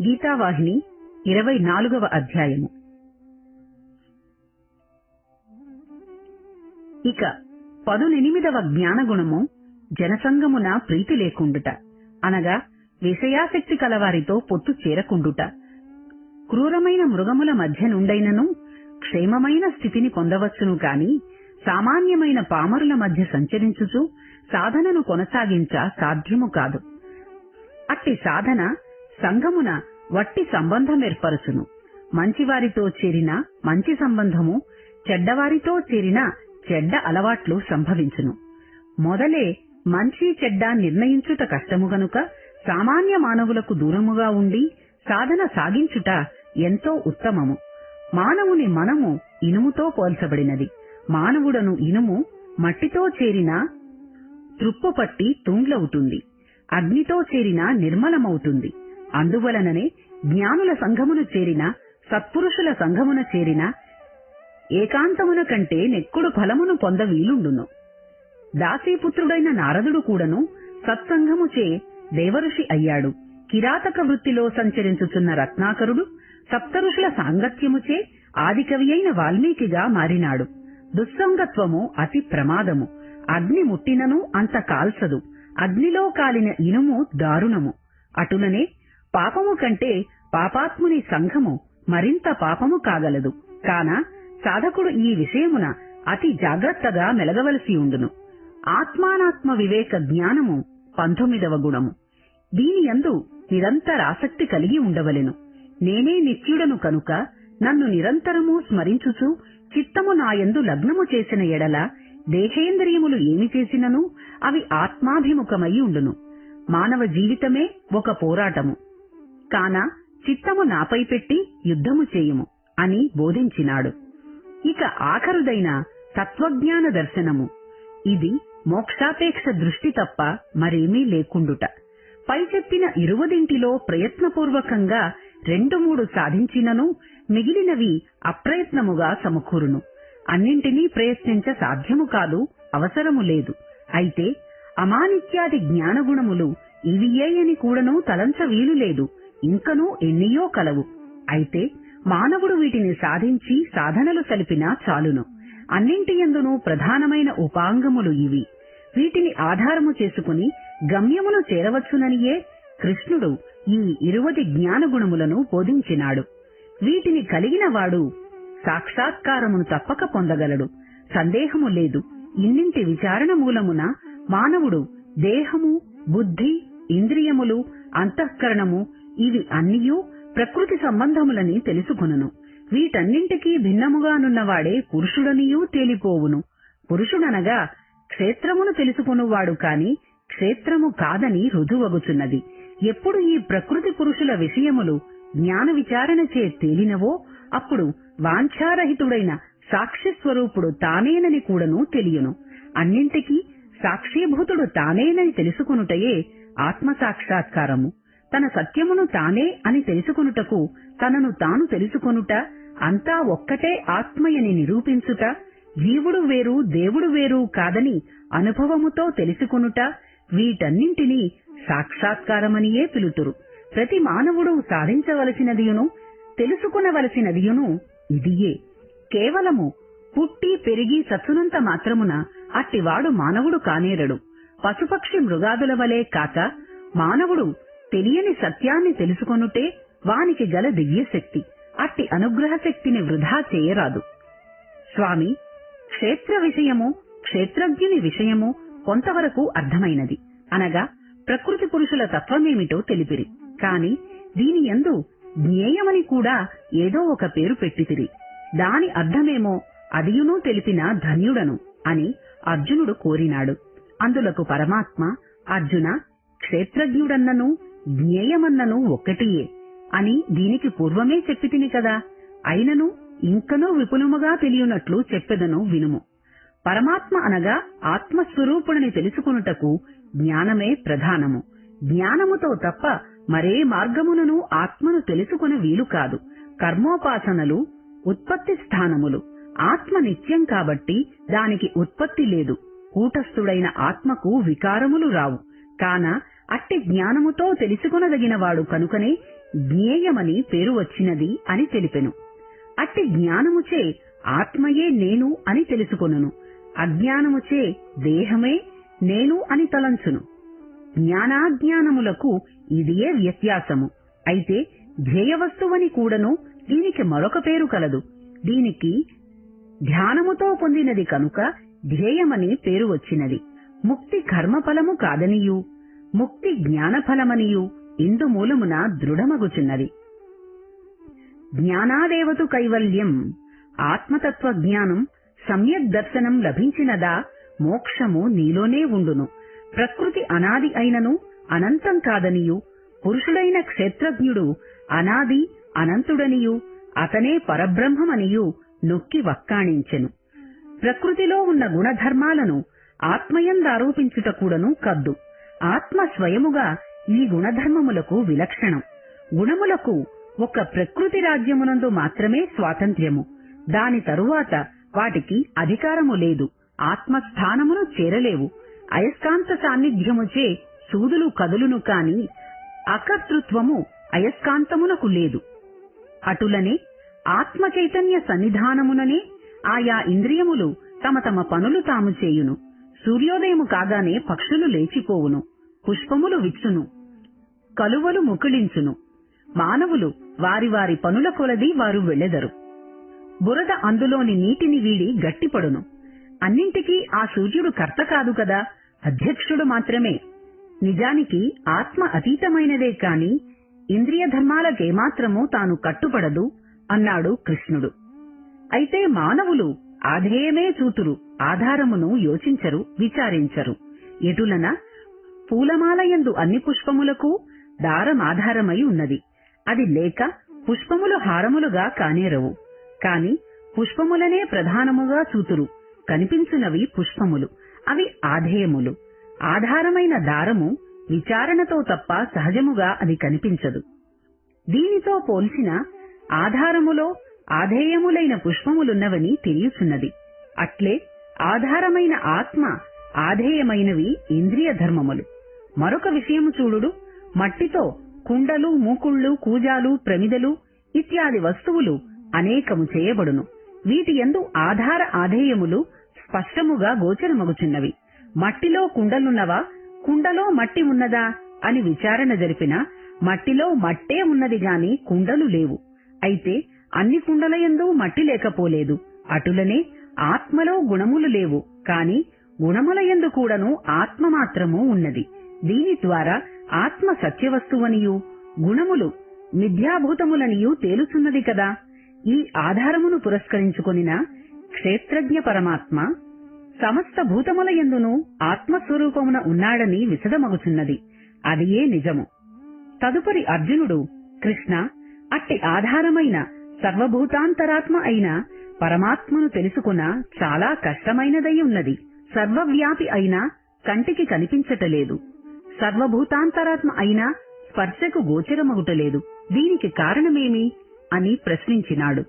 గీతావాహిని ఇరవై నాలుగవ అధ్యాయము. ఇక పదునెనిమిదవ జ్ఞానగుణము జనసంగమున ప్రీతి లేకుండుట అనగా విషయాసక్తి కలవారితో పొత్తు చేరకుండుట క్రూరమైన మృగముల మధ్య నుండైనను క్షేమమైన స్థితిని పొందవచ్చును కాని సామాన్యమైన పామరుల మధ్య సంచరించుచు సాధనను కొనసాగించ సాధ్యము కాదు. అట్టి సాధన సంఘమున వట్టి సంబంధం ఏర్పరచును. మంచివారితో చేరిన మంచి సంబంధము చెడ్డవారితో చేరిన చెడ్డ అలవాట్లు సంభవించును. మొదలే మంచి చెడ్డ నిర్ణయించుట కష్టము గనుక సామాన్య మానవులకు దూరముగా ఉండి సాధన సాగించుట ఎంతో ఉత్తమము. మానవుని మనము ఇనుముతో పోల్చబడినది. మానవుడను ఇనుము మట్టితో చేరిన తృప్పుపట్టి తుండ్లవుతుంది. అగ్నితో చేరిన నిర్మలమవుతుంది. అందువలననే జ్ఞానుల సంఘమున చేరిన సత్పురుషుల సంఘమున చేరిన ఏకాంతమున కంటే నెక్కుడు ఫలమును పొంద వీలుండును. దాసీపుత్రుడైన నారదుడు కూడాను సత్సంగముచే దేవఋషి అయ్యాడు. కిరాతక వృత్తిలో సంచరించుచున్న రత్నాకరుడు సప్తఋషుల సాంగత్యముచే ఆదికవి అయిన వాల్మీకిగా మారినాడు. దుస్సంగత్వము అతి ప్రమాదము. అగ్ని ముట్టినను అంత కాల్సదు అగ్నిలో కాలిన ఇనుము దారుణము. అటులనే పాపము కంటే పాపాత్ముని సంఘము మరింత పాపము కాగలదు. కాన సాధకుడు ఈ విషయమున అతి జాగ్రత్తగా మెలగవలసి ఉండును. ఆత్మానాత్మ వివేక జ్ఞానము పంతొమ్మిదవ గుణము. దీని యందు నిరంతర ఆసక్తి కలిగి ఉండవలెను. నేనే నిత్యుడను కనుక నన్ను నిరంతరము స్మరించుచు చిత్తము నాయందు లగ్నము చేసిన ఎడల దేహేంద్రియములు ఏమి చేసినను? అవి ఆత్మాభిముఖమై ఉండును. మానవ జీవితమే ఒక పోరాటము. కాన చిత్తము నాపై పెట్టి యుద్ధము చేయుము అని బోధించినాడు. ఇక ఆఖరుదైన తత్వజ్ఞాన దర్శనము. ఇది మోక్షాపేక్ష దృష్టి తప్ప మరేమీ లేకుండుట. పై చెప్పిన ఇరువదింటిలో ప్రయత్నపూర్వకంగా రెండు మూడు సాధించినను మిగిలినవి అప్రయత్నముగా సమకూరును. అన్నింటినీ ప్రయత్నించ సాధ్యము కాదు అవసరము లేదు. అయితే అమానిత్యాది జ్ఞానగుణములు ఇవియే అని కూడాను తలంచ వీలు లేదు. ఇంకనూ ఎన్నియో కలవు. అయితే మానవుడు వీటిని సాధించి సాధనలు సలిపినా చాలును. అన్నింటియందునూ ప్రధానమైన ఉపాంగములు ఇవి. వీటిని ఆధారము చేసుకుని గమ్యమును చేరవచ్చుననియే కృష్ణుడు ఈ ఇరువది జ్ఞానగుణములను బోధించినాడు. వీటిని కలిగిన వాడు సాక్షాత్కారమును తప్పక పొందగలడు. సందేహము లేదు. ఇన్నింటి విచారణ మూలమున మానవుడు దేహము బుద్ధి ఇంద్రియములు అంతఃకరణము ఇవి అన్నియూ ప్రకృతి సంబంధములని తెలుసుకొనును. వీటన్నింటికీ భిన్నముగానున్నవాడే పురుషుడనియూ తేలిపోవును. పురుషుడనగా క్షేత్రమును తెలుసుకొనువాడు కాని క్షేత్రము కాదని రుజువగుచున్నది. ఎప్పుడు ఈ ప్రకృతి పురుషుల విషయములు జ్ఞాన విచారణ చే తేలినవో అప్పుడు వాంఛారహితుడైన సాక్షి స్వరూపుడు తానేనని కూడాను తెలియను. అన్నింటికీ సాక్షీభూతుడు తానేనని తెలుసుకొనుటయే ఆత్మ సాక్షాత్కారము తన సత్యమును తానే అని తెలుసుకొనుటకు తనను తాను తెలుసుకొనుట అంతా ఒక్కటే ఆత్మయని నిరూపించుట జీవుడు వేరు దేవుడు వేరు కాదని అనుభవముతో తెలుసుకొనుట వీటన్నింటినీ సాక్షాత్కారమనియే పిలుతురు. ప్రతి మానవుడు సాధించవలసినదియును తెలుసుకునవలసినదియును ఇదియే. కేవలము పుట్టి పెరిగి సచ్చునంత మాత్రమున అట్టివాడు మానవుడు కానేరడు. పశుపక్షి మృగాదుల వలె కాక మానవుడు తెలియని సత్యాన్ని తెలుసుకొనుటే వానికి గల దివ్యశక్తి అట్టి అనుగ్రహ శక్తిని వృధా చేయరాదు. స్వామి క్షేత్ర విషయము క్షేత్రజ్ఞుని విషయము కొంతవరకు అర్థమైనది. అనగా ప్రకృతి పురుషుల తత్వమేమిటో తెలిపిరి. కాని దీని యందు జ్ఞేయమని కూడా ఏదో ఒక పేరు పెట్టితిరి. దాని అర్థమేమో అదియునూ తెలిపిన ధన్యుడను అని అర్జునుడు కోరినాడు. అందులకు పరమాత్మ అర్జున క్షేత్రజ్ఞుడన్నను జ్ఞేయమన్నను ఒక్కటియే అని దీనికి పూర్వమే చెప్పితిని కదా. అయినను ఇంకనూ విపులముగా తెలియనట్లు చెప్పెదను వినుము. పరమాత్మ అనగా ఆత్మస్వరూపుడిని తెలుసుకునుటకు జ్ఞానమే ప్రధానము. జ్ఞానముతో తప్ప మరే మార్గమునను ఆత్మను తెలుసుకుని వీలు కాదు. కర్మోపాసనలు ఉత్పత్తి స్థానములు. ఆత్మ నిత్యం కాబట్టి దానికి ఉత్పత్తి లేదు. కూటస్థుడైన ఆత్మకు వికారములు రావు. కాన అట్టి జ్ఞానముతో తెలుసుకొనదగినవాడు కనుకనే జ్ఞేయమని పేరు వచ్చినది అని తెలిపెను. అట్టి జ్ఞానముచే ఆత్మయే నేను అని తెలుసుకొనును. అజ్ఞానముచే దేహమే నేను అని తలంచును. జ్ఞానాజ్ఞానములకు ఇదియే వ్యత్యాసము. అయితే ధ్యేయవస్తువని కూడను దీనికి మరొక పేరు కలదు. దీనికి ధ్యానముతో పొందినది కనుక ధ్యేయమని పేరు వచ్చినది. ముక్తి కర్మఫలము కాదనియు. ముక్తి జ్ఞానఫలమనియు. ఇందు మూలమున దృఢమగుచున్నది. జ్ఞానాదేవతు కైవల్యం. ఆత్మతత్వ జ్ఞానం సమ్యక్ దర్శనం లభించినదా మోక్షము నీలోనే ఉండును. ప్రకృతి అనాది అయినను అనంతం కాదనియు. పురుషుడైన క్షేత్రజ్ఞుడు అనాది అనంతుడనియు. అతనే పరబ్రహ్మమనియు నొక్కి వక్కాణించెను. ప్రకృతిలో ఉన్న గుణధర్మాలను ఆత్మయందారోపించుట కూడను కద్దు. ఆత్మ స్వయముగా ఈ గుణధర్మములకు విలక్షణం. గుణములకు ఒక ప్రకృతి రాజ్యమునందు మాత్రమే స్వాతంత్ర్యము. దాని తరువాత వాటికి అధికారము లేదు. ఆత్మస్థానమును చేరలేవు. అయస్కాంత సాన్నిధ్యముచే సూదులు కదులును కాని అకర్తృత్వము అయస్కాంతమునకు లేదు. అటులనే ఆత్మ చైతన్య సన్నిధానముననే ఆయా ఇంద్రియములు తమ తమ పనులు తాము చేయును. సూర్యోదయము కాగానే పక్షులు లేచిపోవును పుష్పములు విచ్చును కలువలు ముకుళించును. మానవులు వారి వారి పనుల కొలది వారు వెళ్ళెదరు. బురద అందులోని నీటిని వీడి గట్టిపడును. అన్నింటికీ ఆ సూర్యుడు కర్త కాదు కదా. అధ్యక్షుడు మాత్రమే. నిజానికి ఆత్మ అతీతమైనదే కాని ఇంద్రియ ధర్మాలకేమాత్రమూ తాను కట్టుపడదు అన్నాడు కృష్ణుడు. అయితే మానవులు ఆధేయమే చూతురు ఆధారమును యోచించరు విచారించరు. ఎటులన? పూలమాలయందు అన్ని పుష్పములకు దారమాధారమై ఉన్నది. అది లేక పుష్పములు హారములుగా కానేరవు. కాని పుష్పములనే ప్రధానముగా చూతురు. కనిపించునవి పుష్పములు. అవి ఆధేయములు. ఆధారమైన దారము విచారణతో తప్ప సహజముగా అది కనిపించదు. దీనితో పోల్చిన ఆధారములో ఆధేయములైన పుష్పములున్నవని తెలియచున్నది. అట్లే ఆధారమైన ఆత్మ ఆధేయమైనవి ఇంద్రియ ధర్మములు. మరొక విషయము చూడుడు మట్టితో కుండలు మూకుళ్ళు కూజాలు ప్రమిదలు ఇత్యాది వస్తువులు అనేకము చేయబడును. వీటి యందు ఆధార ఆధేయములు స్పష్టముగా గోచరమగుచున్నవి. మట్టిలో కుండలున్నవా? కుండలో మట్టి ఉన్నదా? అని విచారణ జరిపిన మట్టిలో మట్టే ఉన్నది గాని కుండలు లేవు. అయితే అన్ని కుండలయందు మట్టి లేకపోలేదు. అటులనే ఆత్మలో గుణములు లేవు. కాని గుణములయందు కూడాను ఆత్మ మాత్రము ఉన్నది. దీని ద్వారా ఆత్మ సత్యవస్తువనియు గుణములు మిథ్యాభూతములనియు తేలుచున్నది కదా. ఈ ఆధారమును పురస్కరించుకొనిన క్షేత్రజ్ఞ పరమాత్మ సమస్త భూతముల ఎందును ఆత్మస్వరూపమున ఉన్నాడని విశదమగుచున్నది. అదియే నిజము. తదుపరి అర్జునుడు కృష్ణ అట్టి ఆధారమైన సర్వభూతాంతరాత్మ అయిన పరమాత్మను తెలుసుకున్న చాలా కష్టమైనదై ఉన్నది. సర్వవ్యాపి అయినా కంటికి కనిపించటలేదు. సర్వభూతాంతరాత్మ అయినా స్పర్శకు గోచరమగుటలేదు. దీనికి కారణమేమి అని ప్రశ్నించినాడు.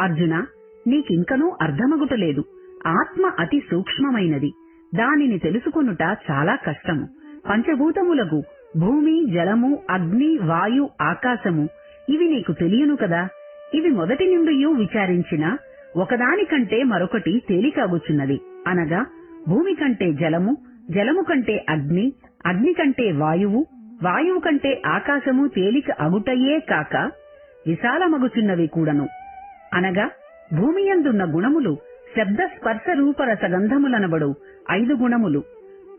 అర్జున నీకింకనూ అర్థమగుటలేదు. ఆత్మ అతి సూక్ష్మమైనది. దానిని తెలుసుకొనుట చాలా కష్టము. పంచభూతములకు భూమి జలము అగ్ని వాయు ఆకాశము ఇవి నీకు తెలియను కదా? ఇవి మొదటి నుండి విచారించిన ఒకదానికంటే మరొకటి తేలికాగుచున్నది. అనగా భూమి కంటే జలము జలము కంటే అగ్ని అగ్ని కంటే వాయువు వాయువు కంటే ఆకాశము తేలిక అగుటయే కాక విశాలమగుచున్నవి కూడను. అనగా భూమియందున్న గుణములు శబ్ద స్పర్శ రూపరస గంధములనబడు ఐదు గుణములు.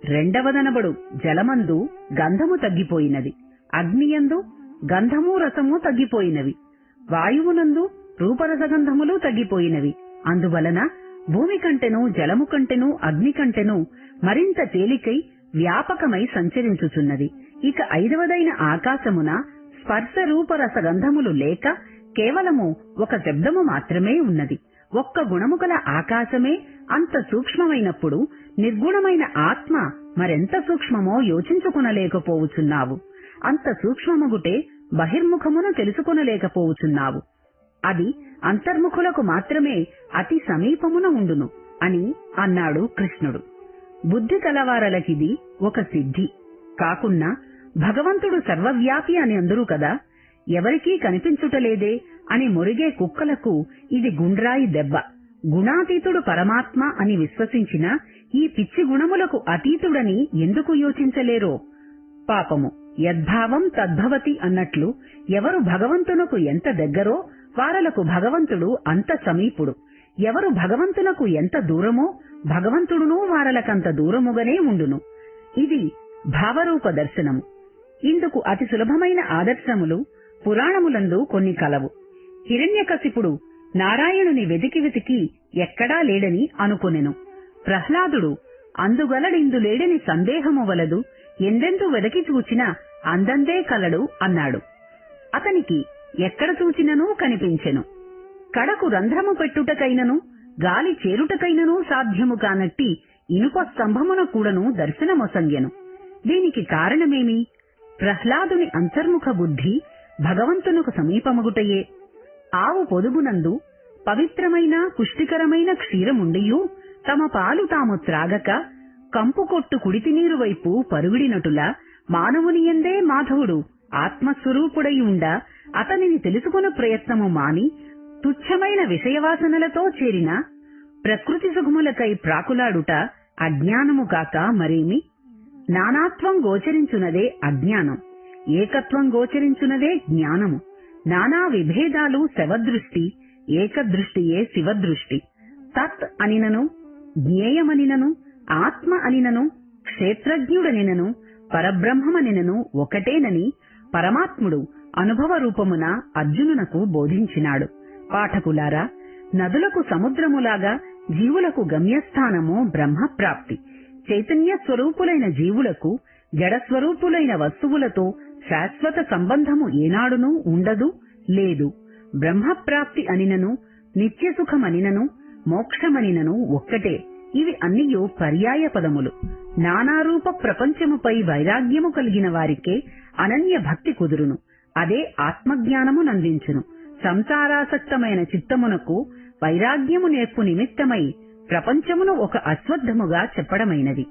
రెండవదనబడు జలమందు గంధము తగ్గిపోయినది. అగ్నియందు గంధము రసము తగ్గిపోయినవి. వాయువునందు రూపరసగంధములు తగ్గిపోయినవి. అందువలన భూమి కంటెను జలము కంటెను అగ్ని కంటెను మరింత తేలికై వ్యాపకమై సంచరించుచున్నది. ఇక ఐదవదైన ఆకాశమున స్పర్శ రూపరస గంధములు లేక కేవలము ఒక శబ్దము మాత్రమే ఉన్నది. ఒక్క గుణము గల ఆకాశమే అంత సూక్ష్మమైనప్పుడు నిర్గుణమైన ఆత్మ మరెంత సూక్ష్మమో యోచించుకునలేకపోవచ్చున్నావు అంత సూక్ష్మముగుటే బహిర్ముఖమును తెలుసుకొనలేకపోవచ్చున్నావు అది అంతర్ముఖులకు మాత్రమే అతి సమీపమున ఉండును అని అన్నాడు కృష్ణుడు. బుద్ధి కలవారలకిది ఒక సిద్ధి. కాకున్నా భగవంతుడు సర్వవ్యాపి అని అందరూ కదా ఎవరికీ కనిపించుటలేదే అని మురిగే కుక్కలకు ఇది గుండ్రాయి దెబ్బ. గుణాతీతుడు పరమాత్మ అని విశ్వసించిన ఈ పిచ్చి గుణములకు అతీతుడని ఎందుకు యోచించలేరో? పాపము. యద్భావం తద్భవతి అన్నట్లు ఎవరు భగవంతునకు ఎంత దగ్గరో వారలకు భగవంతుడు అంత సమీపుడు. ఎవరు భగవంతునకు ఎంత దూరమో భగవంతుడును వారలకంత దూరముగానే ఉండును. ఇది భావరూప దర్శనము. ఇందుకు అతి సులభమైన ఆదర్శములు పురాణములందు కొన్ని కలవు. హిరణ్యకశిపుడు నారాయణుని వెతికి వెతికి ఎక్కడా లేడని అనుకొనెను. ప్రహ్లాదుడు అందుగలడిందు లేడని సందేహము వలదు ఎందెందు వెదకి చూచినా అందందే కలడు అన్నాడు. అతనికి ఎక్కడ చూచిననూ కనిపించెను. కడకు రంధ్రము పెట్టుటకైనను గాలి చేరుటకైనను సాధ్యము కానట్టి ఇనుప స్తంభమున కూడను దర్శనమొసంగెను. దీనికి కారణమేమి? ప్రహ్లాదుని అంతర్ముఖ బుద్ధి భగవంతునకు సమీపమగుటయే. ఆవు పొదుగునందు పవిత్రమైన పుష్టికరమైన క్షీరముండియు తమ పాలు తాము త్రాగక కంపు కొట్టు కుడితినీరు వైపు పరుగుడినటులా మానవునియందే మాధవుడు ఆత్మస్వరూపుడై ఉండ అతనిని తెలుసుకున్న ప్రయత్నము మాని తుచ్చమైన విషయవాసనలతో చేరిన ప్రకృతి సుగములకై ప్రాకులాడుట అజ్ఞానము కాక మరేమి? నానాత్వం గోచరించునదే అజ్ఞానం. ఏకత్వం గోచరించునదే జ్ఞానము. నానా విభేదాలు శవదృష్టి ఏకదృష్టియే శివదృష్టి. తత్ అనినను జ్ఞేయమనినను ఆత్మ అనినను క్షేత్రజ్ఞుడనినను పరబ్రహ్మమనినను ఒకటేనని పరమాత్ముడు అనుభవ రూపమున అర్జునునకు బోధించినాడు. పాఠకులారా నదులకు సముద్రములాగా జీవులకు గమ్యస్థానము బ్రహ్మప్రాప్తి. చైతన్య స్వరూపులైన జీవులకు జడస్వరూపులైన వస్తువులతో శాశ్వత సంబంధము ఏనాడునూ ఉండదు లేదు. బ్రహ్మప్రాప్తి అనినను నిత్య సుఖమనినను మోక్షమనినను ఒక్కటే. ఇవి అన్నియు పర్యాయ పదములు. నానారూప ప్రపంచముపై వైరాగ్యము కలిగిన వారికే అనన్య భక్తి కుదురును. అదే ఆత్మజ్ఞానము నందించును. సంసారాసక్తమైన చిత్తమునకు వైరాగ్యము నేర్పు నిమిత్తమై ప్రపంచమును ఒక అశ్వద్ధముగా చెప్పడమైనది.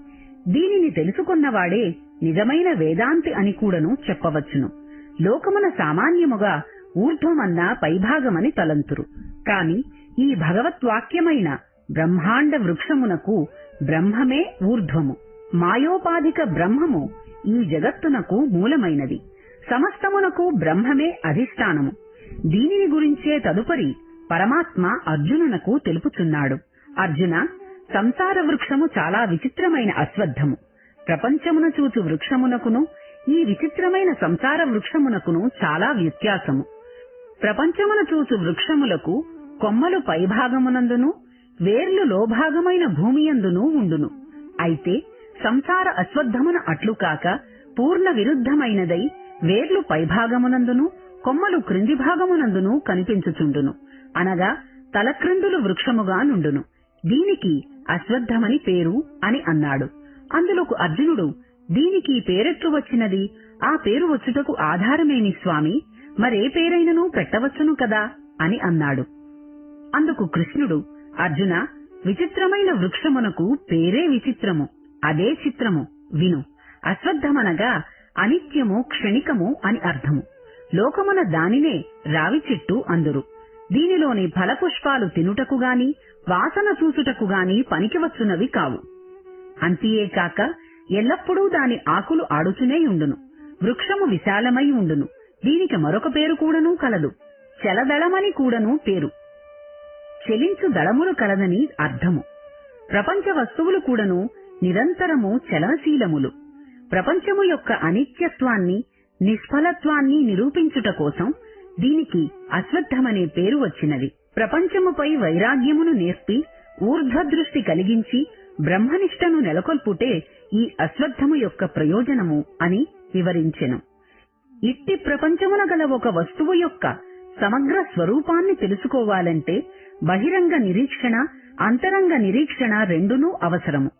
దీనిని తెలుసుకున్నవాడే నిజమైన వేదాంతి అని కూడాను చెప్పవచ్చును. లోకమున సామాన్యముగా ఊర్ధ్వమన్న పైభాగమని తలంతురు. కాని ఈ భగవత్వాక్యమైన బ్రహ్మాండ వృక్షమునకు బ్రహ్మమే ఊర్ధ్వము. మాయోపాధిక బ్రహ్మము ఈ జగత్తునకు మూలమైనది. సమస్తమునకు బ్రహ్మమే అధిష్టానము. దీనిని గురించే తదుపరి పరమాత్మ అర్జునునకు తెలుపుచున్నాడు. అర్జున సంసార వృక్షము చాలా విచిత్రమైన అశ్వద్ధము ప్రపంచమున చూచు వృక్షమునకును ఈ విచిత్రమైన సంసార వృక్షమునకును చాలా వ్యత్యాసము. ప్రపంచమున చూచు వృక్షములకు కొమ్మలు పైభాగమునందును వేర్లు లోభాగమైన భూమియందును ఉండును. అయితే సంసార అశ్వద్ధమున అట్లు కాక పూర్ణ విరుద్ధమైనదై వేర్లు పైభాగమునందును కొమ్మలు క్రింది భాగమునందును కనిపించుచుండును. అనగా తలక్రిందులు వృక్షముగా నుండును. దీనికి అశ్వత్థమని పేరు అని అన్నాడు. అందులోకు అర్జునుడు దీనికి పేరెట్లు వచ్చినది? ఆ పేరు వచ్చుటకు ఆధారమేమి స్వామి? మరే పేరైనను పెట్టవచ్చును కదా? అని అన్నాడు. అందుకు కృష్ణుడు అర్జున విచిత్రమైన వృక్షమునకు పేరే విచిత్రము అదే చిత్రము విను. అశ్వద్ధమనగా అనిత్యము క్షణికము అని అర్థము. లోకమున దానినే రావి చెట్టు అందురు. దీనిలోని ఫలపుష్పాలు తినుటకు గాని వాసన చూసుటకు గాని పనికివచ్చునవి కావు. అంతియే కాక ఎల్లప్పుడూ దాని ఆకులు ఆడుచునే ఉండును. వృక్షము విశాలమై ఉండును. దీనికి మరొక పేరు కూడాను కలదు. చలదళమని కూడాను పేరు. చెలించు దళములు కలదని అర్థము. ప్రపంచ వస్తువులు కూడాను నిరంతరము చలనశీలములు. ప్రపంచము యొక్క అనిత్యత్వాన్ని నిష్ఫలత్వాన్ని నిరూపించుట కోసం దీనికి అశ్వత్థమనే పేరు వచ్చినది. ప్రపంచముపై వైరాగ్యమును నేర్పి ఊర్ధ్వదృష్టి కలిగించి బ్రహ్మనిష్టను నెలకొల్పుటే ఈ అశ్వత్థము యొక్క ప్రయోజనము అని వివరించెను. ఇట్టి ప్రపంచమున గల ఒక వస్తువు యొక్క సమగ్ర స్వరూపాన్ని తెలుసుకోవాలంటే బహిరంగ నిరీక్షణ అంతరంగ నిరీక్షణ రెండునూ అవసరము.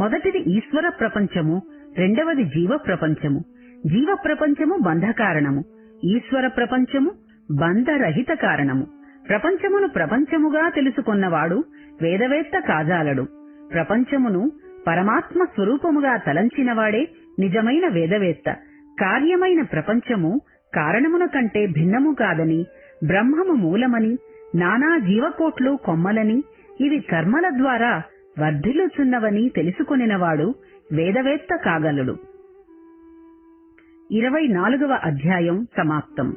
మొదటిది ఈశ్వర ప్రపంచము రెండవది జీవ ప్రపంచము. జీవ ప్రపంచము బంధకారణము. ఈశ్వర ప్రపంచము బంధరహిత కారణము. ప్రపంచమును ప్రపంచముగా తెలుసుకొన్నవాడు వేదవేత్త కాజాలడు. ప్రపంచమును పరమాత్మ స్వరూపముగా తలంచినవాడే నిజమైన వేదవేత్త. కార్యమైన ప్రపంచము కారణమున కంటే భిన్నము కాదని బ్రహ్మము మూలమని నానా జీవకోట్లు కొమ్మలని ఇవి కర్మల ద్వారా వర్ధిల్లుచున్నవని తెలుసుకొనినవాడు వేదవేత్త కాగలడు. ఇరవై నాలుగవ అధ్యాయం సమాప్తం.